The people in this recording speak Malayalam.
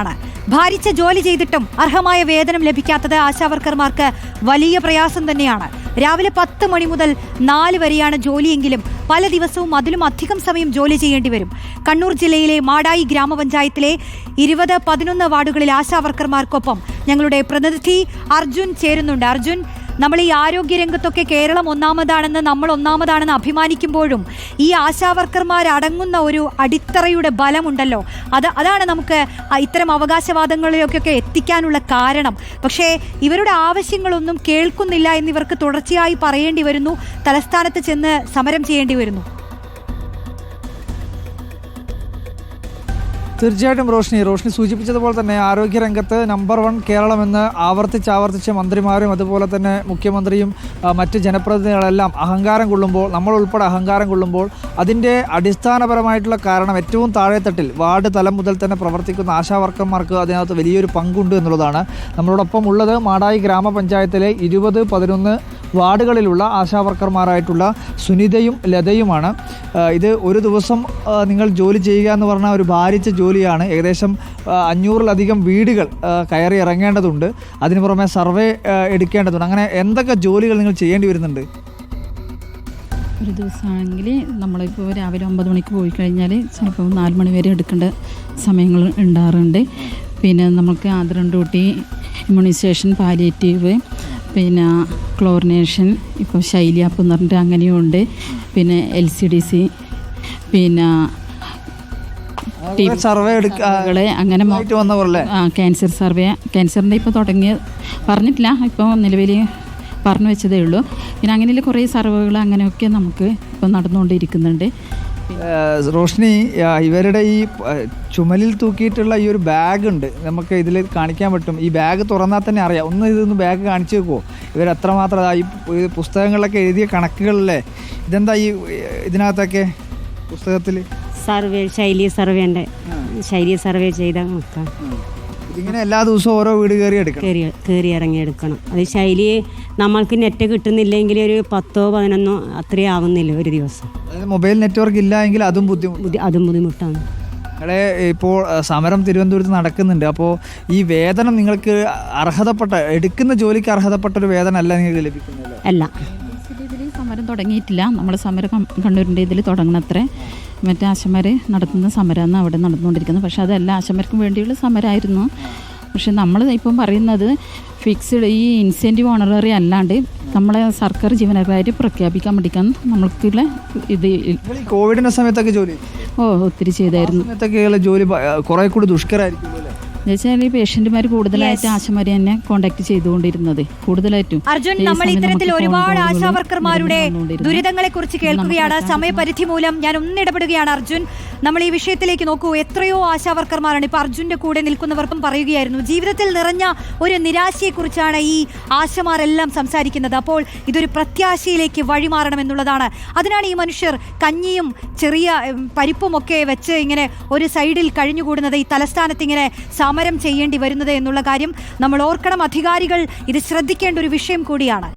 ആണ് ഭാരിച്ച ജോലി ചെയ്തിട്ടും അർഹമായ വേതനം ലഭിക്കാത്തത് ആശാവർക്കർമാർക്ക് വലിയ പ്രയാസം തന്നെയാണ്. രാവിലെ പത്ത് മണി മുതൽ നാല് വരെയാണ് ജോലിയെങ്കിലും പല ദിവസവും അതിലും അധികം സമയം ജോലി ചെയ്യേണ്ടി വരും. കണ്ണൂർ ജില്ലയിലെ മാടായി ഗ്രാമപഞ്ചായത്തിലെ ഇരുപത് പതിനൊന്ന് വാർഡുകളിൽ ആശാവർക്കർമാർക്കൊപ്പം ഞങ്ങളുടെ പ്രതിനിധി അർജുൻ ചേരുന്നുണ്ട്. അർജുൻ നമ്മൾ ഈ ആരോഗ്യ രംഗത്തൊക്കെ കേരളം ഒന്നാമതാണെന്ന് നമ്മൾ ഒന്നാമതാണെന്ന് അഭിമാനിക്കുമ്പോഴും ഈ ആശാവർക്കർമാർ അടങ്ങുന്ന ഒരു അടിത്തറയുടെ ബലമുണ്ടല്ലോ. അത് അതാണ് നമുക്ക് ഇത്തരം അവകാശവാദങ്ങളിലേക്കൊക്കെ എത്തിക്കാനുള്ള കാരണം. പക്ഷേ ഇവരുടെ ആവശ്യങ്ങളൊന്നും കേൾക്കുന്നില്ല എന്നിവർക്ക് തുടർച്ചയായി പറയേണ്ടി വരുന്നു. തലസ്ഥാനത്ത് ചെന്ന് സമരം ചെയ്യേണ്ടി വരുന്നു. തീർച്ചയായിട്ടും റോഷ്നി. റോഷ്നി സൂചിപ്പിച്ചതുപോലെ തന്നെ ആരോഗ്യ ആരോഗ്യരംഗത്ത് നമ്പർ വൺ കേരളമെന്ന് ആവർത്തിച്ച് ആവർത്തിച്ച് മന്ത്രിമാരും അതുപോലെ തന്നെ മുഖ്യമന്ത്രിയും മറ്റ് ജനപ്രതിനിധികളെല്ലാം അഹങ്കാരം കൊള്ളുമ്പോൾ നമ്മൾ ഉൾപ്പെടെ അഹങ്കാരം കൊള്ളുമ്പോൾ അതിന്റെ അടിസ്ഥാനപരമായിട്ടുള്ള കാരണം ഏറ്റവും താഴെത്തട്ടിൽ വാർഡ് തലം മുതൽ തന്നെ പ്രവർത്തിക്കുന്ന ആശാ വർക്കർമാർക്ക് അതിനകത്ത് വലിയൊരു പങ്കുണ്ട് എന്നുള്ളതാണ്. നമ്മളോടൊപ്പം ഉള്ളത് മാടായി ഗ്രാമപഞ്ചായത്തിലെ ഇരുപത് പതിനൊന്ന് വാർഡുകളിലുള്ള ആശാവർക്കർമാരായിട്ടുള്ള സുനിതയും ലതയുമാണ്. ഇത് ഒരു ദിവസം നിങ്ങൾ ജോലി ചെയ്യുക എന്ന് പറഞ്ഞാൽ ഒരു ഭാരിച്ച ജോലിയാണ്. ഏകദേശം അഞ്ഞൂറിലധികം വീടുകൾ കയറി ഇറങ്ങേണ്ടതുണ്ട്. അതിന് പുറമെ സർവേ എടുക്കേണ്ടതുണ്ട്. അങ്ങനെ എന്തൊക്കെ ജോലികൾ നിങ്ങൾ ചെയ്യേണ്ടി വരുന്നുണ്ട്? ഒരു ദിവസമാണെങ്കിൽ നമ്മളിപ്പോൾ രാവിലെ ഒമ്പത് മണിക്ക് പോയി കഴിഞ്ഞാൽ ചിലപ്പോൾ നാല് മണി വരെ എടുക്കേണ്ട സമയങ്ങൾ ഉണ്ടാറുണ്ട് പിന്നെ നമുക്ക് ആദരം ഡ്യൂട്ടി ഇമ്മ്യൂണൈസേഷൻ പാലിയേറ്റീവ് പിന്നെ ക്ലോറിനേഷൻ ഇപ്പോൾ ശൈലി ആപ്പ് എന്ന് പറഞ്ഞിട്ട് അങ്ങനെയുണ്ട് പിന്നെ എൽ സി ഡി സി പിന്നെ സർവേ എടുക്കുക അങ്ങനെ ക്യാൻസർ സർവേ ക്യാൻസറിന്റെ ഇപ്പോൾ തുടങ്ങിയ പറഞ്ഞിട്ടില്ല. ഇപ്പോൾ നിലവിൽ പറഞ്ഞു വെച്ചതേ ഉള്ളൂ. പിന്നെ അങ്ങനെയുള്ള കുറേ സർവേകൾ അങ്ങനെയൊക്കെ നമുക്ക് ഇപ്പോൾ നടന്നുകൊണ്ടിരിക്കുന്നുണ്ട്. റോഷ്നി ഇവരുടെ ഈ ചുമലിൽ തൂക്കിയിട്ടുള്ള ഈ ഒരു ബാഗ് ഉണ്ട് നമുക്ക് ഇതിൽ കാണിക്കാൻ പറ്റും. ഈ ബാഗ് തുറന്നാൽ തന്നെ അറിയാം. ഒന്ന് ഇതൊന്ന് ബാഗ് കാണിച്ചു വെക്കുമോ ആ ഈ പുസ്തകങ്ങളിലൊക്കെ എഴുതിയ കണക്കുകളിലെ ഇതെന്താ ഈ ഇതിനകത്തൊക്കെ പുസ്തകത്തിൽ സർവേ ശൈലി സർവേന്റെ ശൈലി സർവേ ചെയ്ത നോക്കാം ഇതിങ്ങനെ എല്ലാ ദിവസവും ഓരോ വീട് കയറി എടുക്കണം. കയറി കയറി ഇറങ്ങി എടുക്കണം. അത് ശൈലി നമ്മൾക്ക് നെറ്റ് കിട്ടുന്നില്ലെങ്കിൽ ഒരു പത്തോ പതിനൊന്നോ അത്രയും ആവുന്നില്ല ഒരു ദിവസം. മൊബൈൽ നെറ്റ്വർക്ക് ഇല്ല എങ്കിൽ അതും ബുദ്ധിമുട്ട് ബുദ്ധി അതും ബുദ്ധിമുട്ടാണ്. ഇവിടെ ഇപ്പോൾ സമരം തിരുവനന്തപുരത്ത് നടക്കുന്നുണ്ട്. അപ്പോൾ ഈ വേതനം നിങ്ങൾക്ക് അർഹതപ്പെട്ട എടുക്കുന്ന ജോലിക്ക് അർഹതപ്പെട്ട ഒരു വേതനം അല്ല നിങ്ങൾക്ക് ലഭിക്കുന്നില്ല അല്ല? സമരം തുടങ്ങിയിട്ടില്ല. നമ്മൾ സമരം കണ്ണൂരിന്റെ ഇതിൽ തുടങ്ങണത്രേ. മറ്റേ ആശമാർ നടത്തുന്ന സമരമാണ് അവിടെ നടന്നുകൊണ്ടിരിക്കുന്നത്. പക്ഷേ അതല്ല ആശമാർക്കും വേണ്ടിയുള്ള സമരമായിരുന്നു പക്ഷെ നമ്മൾ ഇപ്പം പറയുന്നത് ഫിക്സ്ഡ് ഈ ഇൻസെന്റീവ് ഓണററി അല്ലാണ്ട് നമ്മളെ സർക്കാർ ജീവനക്കാരായിട്ട് പ്രഖ്യാപിക്കാൻ വേണ്ടിക്കാൻ നമ്മൾക്കുള്ള ഇത് കോവിഡിന്റെ സമയത്തൊക്കെ ജോലി ഓ ഒത്തിരി ചെയ്തായിരുന്നു. സമയത്തൊക്കെയുള്ള ജോലി കുറെ കൂടി ദുഷ്കരമായിരിക്കും അല്ലേ എന്നുവെച്ചാൽ ഈ പേഷ്യന്റുമാർ കൂടുതലായിട്ട് ആശമാരെ തന്നെ കോണ്ടാക്ട് ചെയ്തുകൊണ്ടിരുന്നത്. കൂടുതലായിട്ടും. അർജുൻ നമ്മൾ ഇത്തരത്തിൽ ഒരുപാട് ആശാവർക്കർമാരുടെ. ദുരിതങ്ങളെ കുറിച്ച് കേൾക്കുകയാണ്. സമയപരിധി മൂലം ഞാൻ ഒന്നിടപെടുകയാണ് അർജുൻ. നമ്മൾ ഈ വിഷയത്തിലേക്ക് നോക്കൂ. എത്രയോ ആശാവർക്കർമാരാണ്. ഇപ്പൊ അർജുന്റെ കൂടെ നിൽക്കുന്നവർക്കും പറയുകയായിരുന്നു ജീവിതത്തിൽ നിറഞ്ഞ ഒരു നിരാശയെക്കുറിച്ചാണ് ഈ ആശമാരെല്ലാം സംസാരിക്കുന്നത്. അപ്പോൾ ഇതൊരു പ്രത്യാശയിലേക്ക് വഴിമാറണം എന്നുള്ളതാണ്. അതിനാണ് ഈ മനുഷ്യർ കഞ്ഞിയും ചെറിയ പരിപ്പും പരിപ്പുമൊക്കെ വെച്ച് ഇങ്ങനെ ഒരു സൈഡിൽ കഴിഞ്ഞുകൂടുന്നത്. ഈ തലസ്ഥാനത്ത് ഇങ്ങനെ സമരം ചെയ്യേണ്ടി വരുന്നത് എന്നുള്ള കാര്യം നമ്മൾ ഓർക്കണം. അധികാരികൾ ഇത് ശ്രദ്ധിക്കേണ്ട ഒരു വിഷയം കൂടിയാണ്.